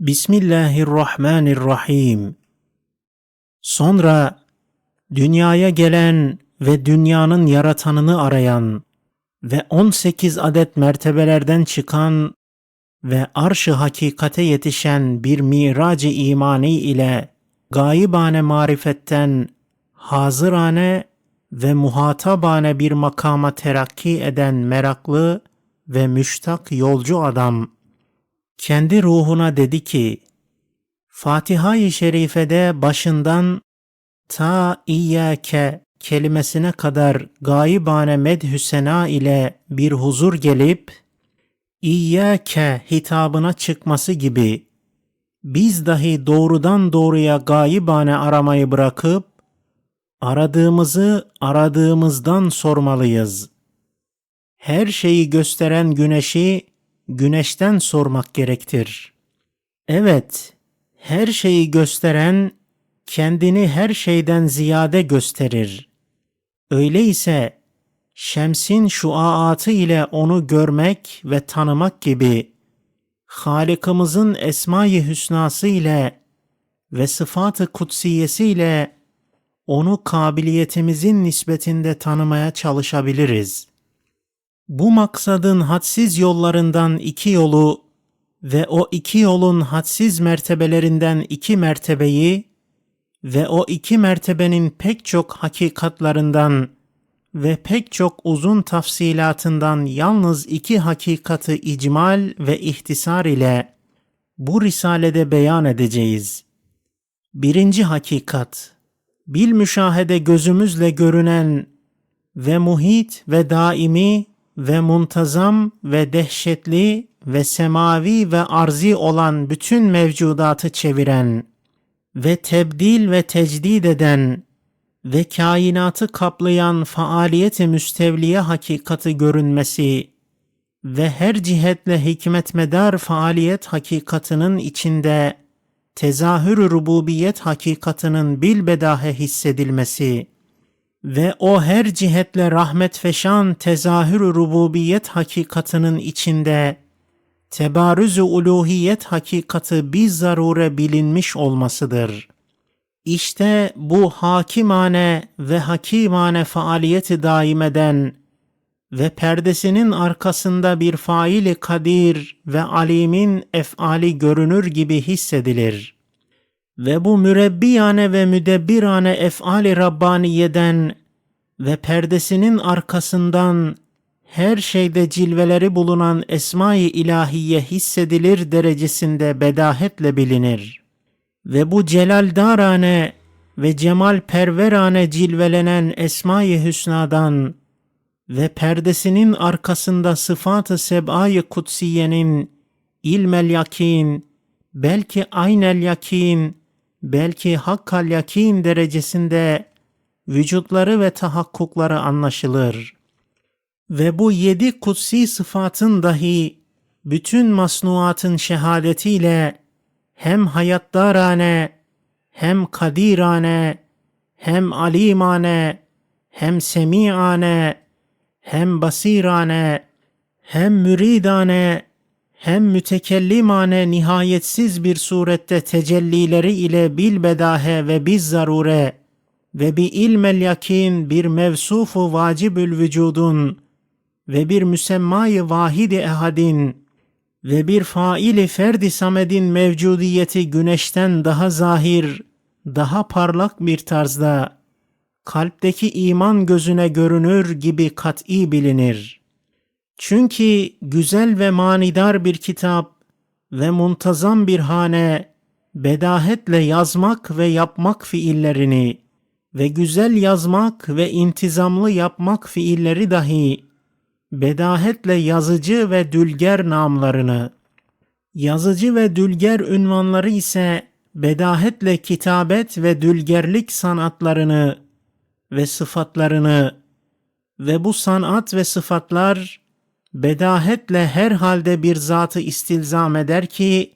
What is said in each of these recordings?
Bismillahirrahmanirrahim. Sonra dünyaya gelen ve dünyanın yaratanını arayan ve 18 adet mertebelerden çıkan ve arş-ı hakikate yetişen bir miracı imani ile gayibane marifetten hazırane ve muhatabane bir makama terakki eden meraklı ve müştak yolcu adam kendi ruhuna dedi ki Fatiha-i Şerife'de başından ta İyyâke kelimesine kadar gayibane medhü sena ile bir huzur gelip İyyâke hitabına çıkması gibi biz dahi doğrudan doğruya gayibane aramayı bırakıp aradığımızı aradığımızdan sormalıyız. Her şeyi gösteren güneşi güneşten sormak gerektir. Evet, her şeyi gösteren kendini her şeyden ziyade gösterir. Öyleyse şemsin şuaatı ile onu görmek ve tanımak gibi Halikimizin esma-i hüsnası ile ve sıfat-ı kutsiyesi ile onu kabiliyetimizin nispetinde tanımaya çalışabiliriz. Bu maksadın hadsiz yollarından iki yolu ve o iki yolun hadsiz mertebelerinden iki mertebeyi ve o iki mertebenin pek çok hakikatlarından ve pek çok uzun tafsilatından yalnız iki hakikatı icmal ve ihtisar ile bu risalede beyan edeceğiz. Birinci hakikat, bil müşahede gözümüzle görünen ve muhit ve daimi ve muntazam ve dehşetli ve semavi ve arzi olan bütün mevcudatı çeviren ve tebdil ve tecdid eden ve kainatı kaplayan faaliyeti müstevliye hakikati görünmesi ve her cihetle hikmetmedar faaliyet hakikatının içinde tezahür rububiyet hakikatının bilbedahe hissedilmesi ve o her cihetle rahmet feşan tezahür rububiyet hakikatının içinde tebarüz-ü uluhiyet hakikati biz zarure bilinmiş olmasıdır. İşte bu hakimane ve hakimane faaliyeti daimeden ve perdesinin arkasında bir faili kadir ve alimin efali görünür gibi hissedilir. Ve bu mürebbiyane ve müdebbirane efali Rabbaniye'den ve perdesinin arkasından her şeyde cilveleri bulunan esma-i ilahiye hissedilir derecesinde bedahetle bilinir. Ve bu celaldarane ve cemal perverane cilvelenen esma-i hüsnadan ve perdesinin arkasında sıfat-ı seb'a-i kutsiyenin ilmel yakin, belki aynel yakin, belki hakkal yakin derecesinde vücutları ve tahakkukları anlaşılır. Ve bu yedi kutsi sıfatın dahi bütün masnuatın şehadetiyle hem hayattarane, hem kadirane, hem alimane, hem semiane, hem basirane, hem müridane, hem mütekellimane nihayetsiz bir surette tecellileri ile bilbedahe ve biz zarure ve bi ilmel yakin bir mevsufu vacibül vücudun ve bir müsemmayı vahidi ehadin ve bir faili ferdi samedin mevcudiyeti güneşten daha zahir, daha parlak bir tarzda kalpteki iman gözüne görünür gibi kat'i bilinir. Çünkü güzel ve manidar bir kitap ve muntazam bir hane bedahetle yazmak ve yapmak fiillerini ve güzel yazmak ve intizamlı yapmak fiilleri dahi bedahetle yazıcı ve dülger namlarını, yazıcı ve dülger ünvanları ise bedahetle kitabet ve dülgerlik sanatlarını ve sıfatlarını ve bu sanat ve sıfatlar bedahetle her halde bir zatı istilzam eder ki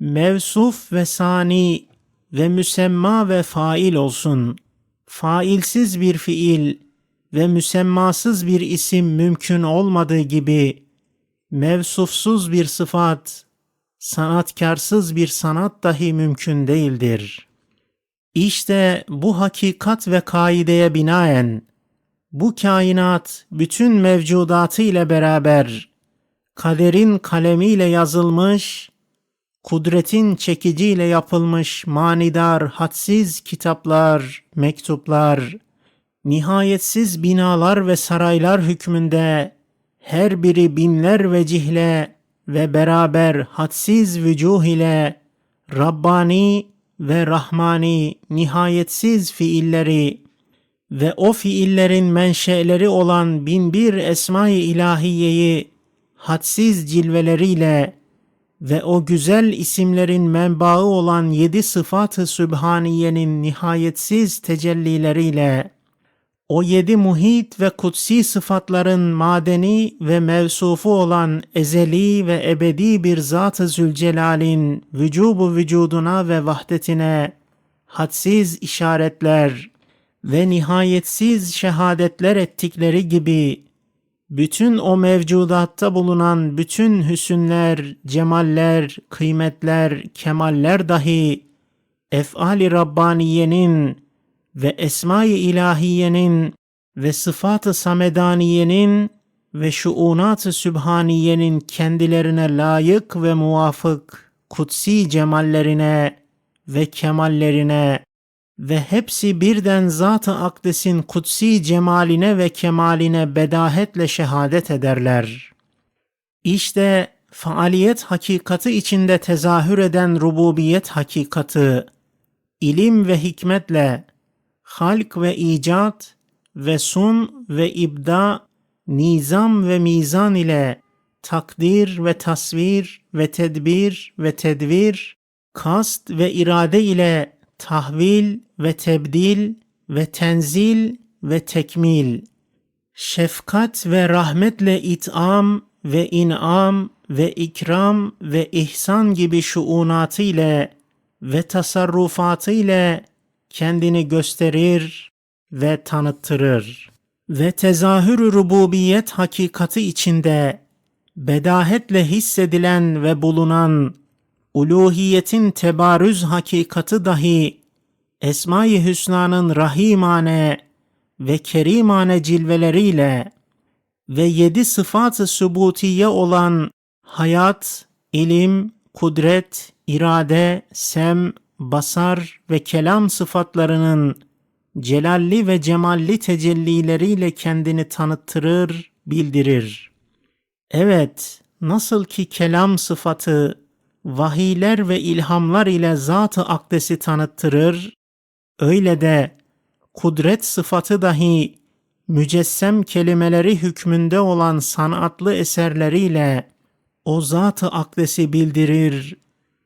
mevsuf ve sani ve müsemma ve fail olsun. Failsiz bir fiil ve müsemmasız bir isim mümkün olmadığı gibi mevsufsuz bir sıfat sanatkarsız bir sanat dahi mümkün değildir. İşte bu hakikat ve kaideye binaen bu kainat bütün mevcudatı ile beraber kaderin kalemiyle yazılmış, kudretin çekiciyle yapılmış manidar, hadsiz kitaplar, mektuplar, nihayetsiz binalar ve saraylar hükmünde her biri binler vecihle ve beraber hadsiz vücuh ile Rabbani ve Rahmani nihayetsiz fiilleri ve o fiillerin menşeleri olan binbir esma-i ilahiyeyi hadsiz cilveleriyle ve o güzel isimlerin menbaı olan yedi sıfat-ı sübhaniyenin nihayetsiz tecellileriyle o yedi muhit ve kutsi sıfatların madeni ve mevsufu olan ezeli ve ebedi bir Zat-ı Zülcelal'in vücubu vücuduna ve vahdetine hadsiz işaretler ve nihayetsiz şehadetler ettikleri gibi bütün o mevcudatta bulunan bütün hüsünler, cemaller, kıymetler, kemaller dahi ef'ali Rabbaniye'nin ve esma-i ilahiyenin ve sıfat-ı samedaniyenin ve şuunat-ı sübhaniyenin kendilerine layık ve muvafık kutsi cemallerine ve kemallerine ve hepsi birden Zat-ı Akdes'in kutsi cemaline ve kemaline bedahetle şehadet ederler. İşte faaliyet hakikati içinde tezahür eden rububiyet hakikati, ilim ve hikmetle, halk ve icat ve sun ve ibda, nizam ve mizan ile takdir ve tasvir ve tedbir ve tedvir, kast ve irade ile tahvil ve tebdil ve tenzil ve tekmil, şefkat ve rahmetle it'am ve in'am ve ikram ve ihsan gibi şuunatı ile ve tasarrufatı ile kendini gösterir ve tanıttırır. Ve tezahür rububiyet hakikati içinde bedahetle hissedilen ve bulunan uluhiyetin tebarüz hakikati dahi Esma-i Hüsna'nın rahimane ve kerimane cilveleriyle ve yedi sıfat-ı sübutiye olan hayat, ilim, kudret, irade, sem, basar ve kelam sıfatlarının celalli ve cemalli tecellileriyle kendini tanıttırır, bildirir. Evet, nasıl ki kelam sıfatı vahiyler ve ilhamlar ile zat-ı akdesi tanıttırır, öyle de kudret sıfatı dahi mücessem kelimeleri hükmünde olan sanatlı eserleriyle o zat-ı akdesi bildirir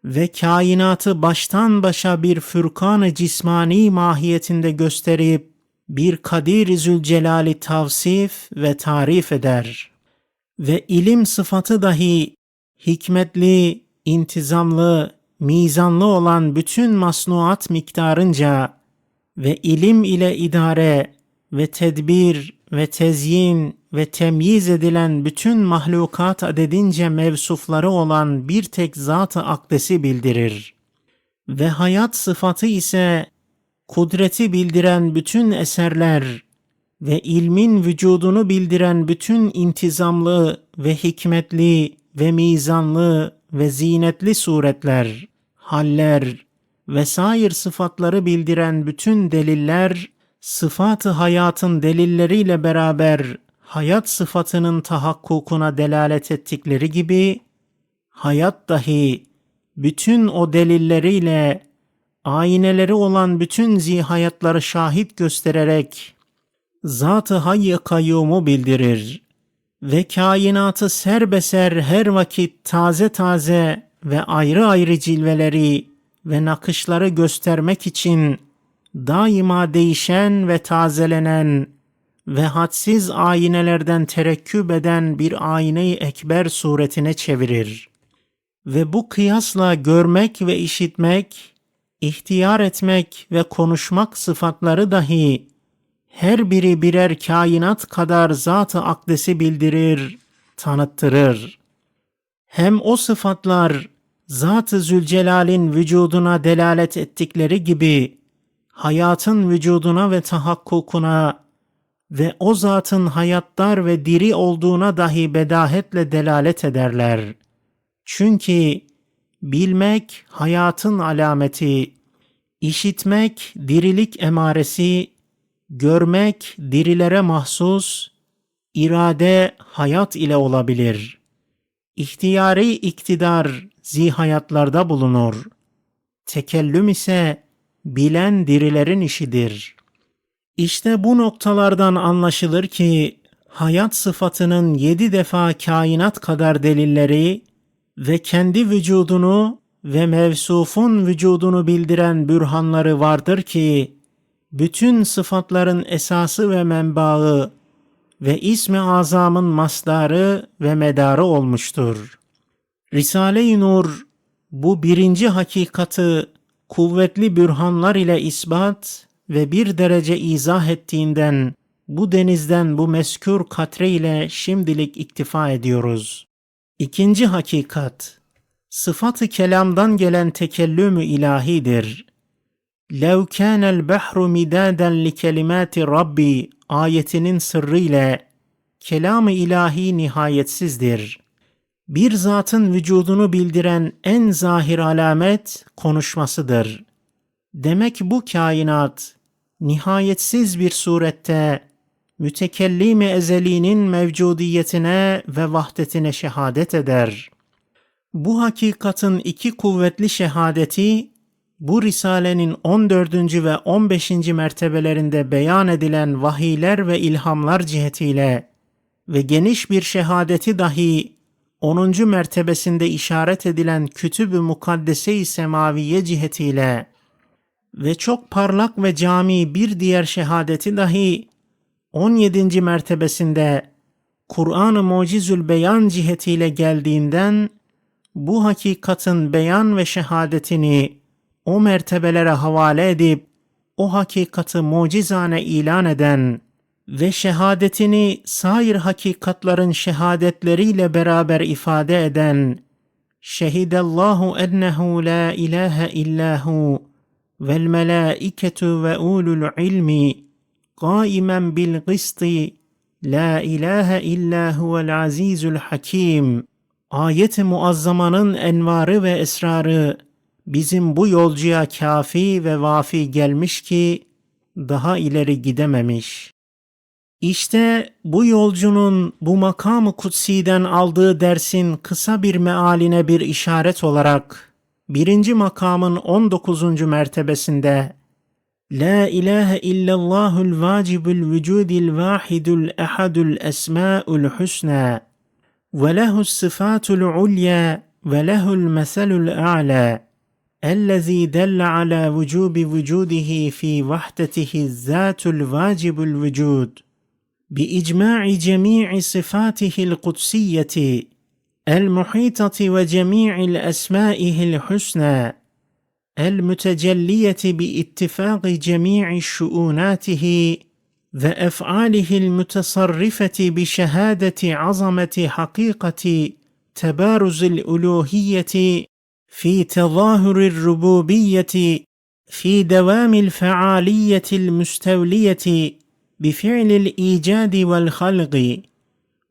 ve kainatı baştan başa bir fürkan-ı cismani mahiyetinde gösterip bir Kadir-i Zülcelal'i tavsif ve tarif eder. Ve ilim sıfatı dahi hikmetli, intizamlı, mizanlı olan bütün masnuat miktarınca ve ilim ile idare ve tedbir ve tezyin ve temyiz edilen bütün mahlukat adedince mevsufları olan bir tek zat-ı akdesi bildirir. Ve hayat sıfatı ise kudreti bildiren bütün eserler ve ilmin vücudunu bildiren bütün intizamlı ve hikmetli ve mizanlı ve zinetli suretler, haller, vesair sıfatları bildiren bütün deliller, sıfatı hayatın delilleriyle beraber hayat sıfatının tahakkukuna delalet ettikleri gibi, hayat dahi bütün o delilleriyle ayneleri olan bütün zihayatları şahit göstererek Zat-ı Hayy Kayyum'u bildirir ve kainatı serbeser her vakit taze taze ve ayrı ayrı cilveleri ve nakışları göstermek için daima değişen ve tazelenen ve hadsiz aynelerden terekküp eden bir ayne-i ekber suretine çevirir. Ve bu kıyasla görmek ve işitmek, ihtiyar etmek ve konuşmak sıfatları dahi her biri birer kainat kadar zat-ı akdesi bildirir, tanıttırır. Hem o sıfatlar Zat-ı Zülcelal'in vücuduna delalet ettikleri gibi hayatın vücuduna ve tahakkukuna ve o zatın hayattar ve diri olduğuna dahi bedahetle delalet ederler. Çünkü bilmek hayatın alameti, işitmek dirilik emaresi, görmek dirilere mahsus, irade hayat ile olabilir. İhtiyari iktidar zihayatlarda bulunur. Tekellüm ise bilen dirilerin işidir. İşte bu noktalardan anlaşılır ki hayat sıfatının yedi defa kainat kadar delilleri ve kendi vücudunu ve mevsufun vücudunu bildiren bürhanları vardır ki bütün sıfatların esası ve menbaı ve ismi azamın masdarı ve medarı olmuştur. Risale-i Nur bu birinci hakikati kuvvetli bürhanlar ile ispat ve bir derece izah ettiğinden bu denizden bu meskür katre ile şimdilik iktifa ediyoruz. İkinci hakikat, sıfatı kelamdan gelen tekellümü ilahidir. لَوْ كَانَ الْبَحْرُ مِدَادًا لِكَلِمَاتِ Rabbi ayetinin sırrı ile kelam-ı ilahi nihayetsizdir. Bir zatın vücudunu bildiren en zahir alamet konuşmasıdır. Demek bu kainat nihayetsiz bir surette mütekellim-i ezelinin mevcudiyetine ve vahdetine şehadet eder. Bu hakikatin iki kuvvetli şehadeti bu risalenin 14. ve 15. mertebelerinde beyan edilen vahiyler ve ilhamlar cihetiyle ve geniş bir şehadeti dahi 10. mertebesinde işaret edilen kütüb-ü mukaddese-i semaviye cihetiyle ve çok parlak ve cami bir diğer şehadeti dahi 17. mertebesinde Kur'an-ı Mucizül Beyan cihetiyle geldiğinden bu hakikatin beyan ve şehadetini o mertebelere havale edip o hakikati mucizane ilan eden ve şehadetini sair hakikatların şehadetleriyle beraber ifade eden Şehidallahu ennehu la ilahe illahu vel melaiketu ve ulul ilmi qaimen bil gısti la ilahe illa huvel azizul hakim. Ayet-i muazzamanın envarı ve esrarı bizim bu yolcuya kafi ve vafi gelmiş ki daha ileri gidememiş. İşte bu yolcunun bu makamı kutsiden aldığı dersin kısa bir mealine bir işaret olarak birinci makamın 19. mertebesinde La ilahe illallahul vacibul vücudil vahidul ehadul esma'ul husna ve lehus sıfatul ulya ve lehul meselul a'la الذي دل على وجوب وجوده في وحدته الذات الواجب الوجود بإجماع جميع صفاته القدسية المحيطة وجميع الأسمائه الحسنى المتجلية باتفاق جميع شؤوناته وأفعاله المتصرفة بشهادة عظمة حقيقة تبارز الألوهية في تظاهر الربوبية في دوام الفعالية المستولية بفعل الإيجاد والخلق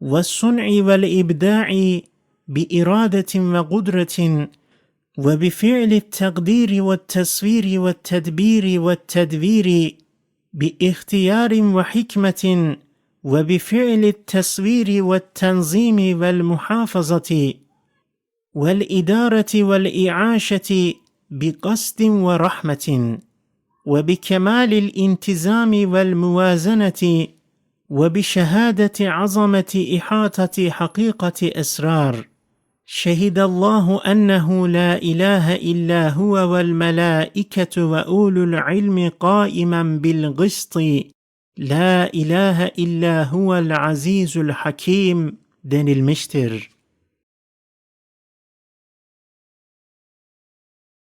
والصنع والإبداع بإرادة وقدرة وبفعل التقدير والتصوير والتدبير والتدبير بإختيار وحكمة وبفعل التصوير والتنظيم والمحافظة. والإدارة والإعاشة بقصد ورحمة وبكمال الانتزام والموازنة وبشهادة عظمة إحاطة حقيقة أسرار. شهد الله أنه لا إله إلا هو والملائكة وأولو العلم قائما بالقسط. لا إله إلا هو العزيز الحكيم. denilmiştir.